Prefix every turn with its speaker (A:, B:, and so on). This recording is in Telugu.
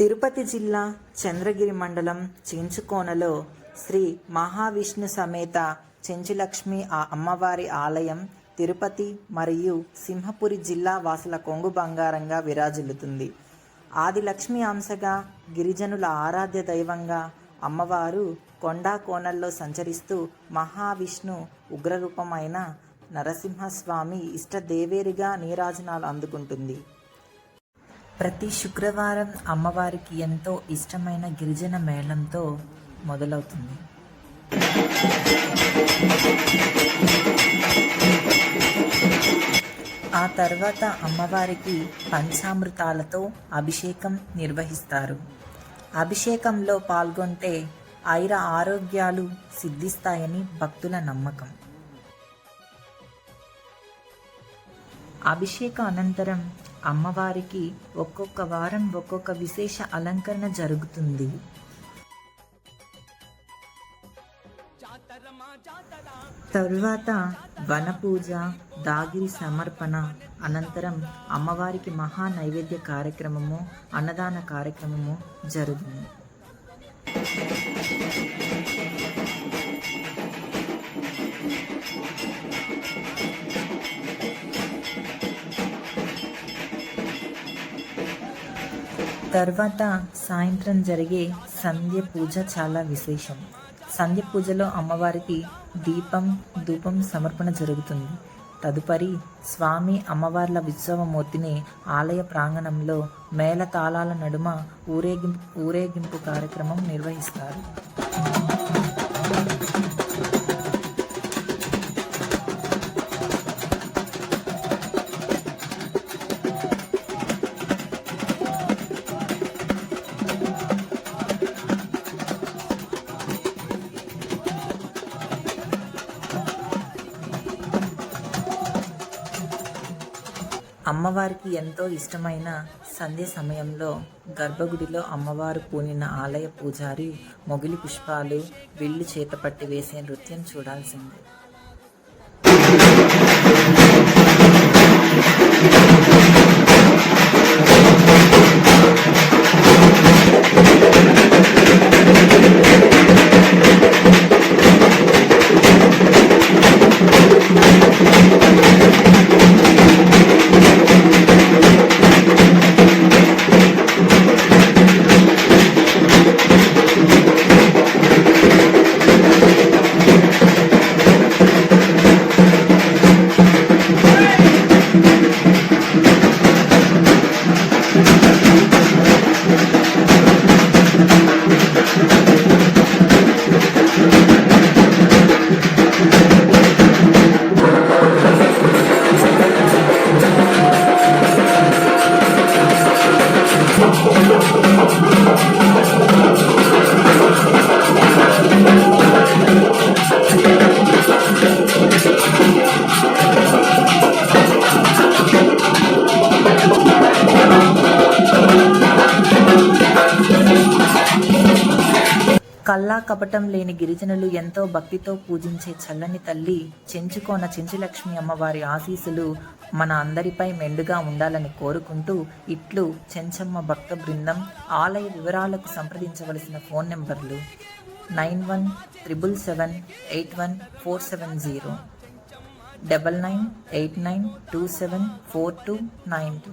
A: తిరుపతి జిల్లా చంద్రగిరి మండలం చెంచుకోనలో శ్రీ మహావిష్ణు సమేత చెంచులక్ష్మి ఆ అమ్మవారి ఆలయం తిరుపతి మరియు సింహపురి జిల్లా వాసుల కొంగు బంగారంగా విరాజిల్లుతుంది. ఆదిలక్ష్మి అంశగా గిరిజనుల ఆరాధ్య దైవంగా అమ్మవారు కొండా కోనల్లో సంచరిస్తూ మహావిష్ణు ఉగ్రరూపమైన నరసింహస్వామి ఇష్టదేవేరిగా నీరాజనాలు అందుకుంటుంది. ప్రతి శుక్రవారం అమ్మవారికి ఎంతో ఇష్టమైన గిరిజన మేళంతో మొదలవుతుంది. ఆ తర్వాత అమ్మవారికి పంచామృతాలతో అభిషేకం నిర్వహిస్తారు. అభిషేకంలో పాల్గొంటే ఐర ఆరోగ్యాలు సిద్ధిస్తాయని భక్తుల నమ్మకం. అభిషేక అనంతరం అమ్మవారికి ఒక్కొక్క వారం ఒక్కొక్క విశేష అలంకరణ జరుగుతుంది. తరువాత వనపూజ దాగిరి సమర్పణ అనంతరం అమ్మవారికి మహా నైవేద్య కార్యక్రమము అన్నదాన కార్యక్రమము జరుగుతుంది. తర్వాత సాయంత్రం జరిగే సంధ్య పూజ చాలా విశేషం. సంధ్య పూజలో అమ్మవారికి దీపం ధూపం సమర్పణ జరుగుతుంది. తదుపరి స్వామి అమ్మవార్ల ఉత్సవమూర్తిని ఆలయ ప్రాంగణంలో మేళతాళాల నడుమ ఊరేగింపు ఊరేగింపు కార్యక్రమం నిర్వహిస్తారు. అమ్మవారికి ఎంతో ఇష్టమైన సంధ్య సమయంలో గర్భగుడిలో అమ్మవారు పూనిన ఆలయ పూజారి మొగిలి పుష్పాలు విల్లు చేతపట్టి వేసే నృత్యం చూడాల్సిందే. కల్లా కపటం లేని గిరిజనులు ఎంతో భక్తితో పూజించే చల్లని తల్లి చెంచుకోన చెంచులక్ష్మి అమ్మవారి ఆశీస్సులు మన అందరిపై మెండుగా ఉండాలని కోరుకుంటూ ఇట్లు చెంచమ్మ భక్త బృందం ఆలయ వివరాలకు సంప్రదించవలసిన phone numbers nine one triple seven eight one four seven zero double nine eight nine two seven four two nine two.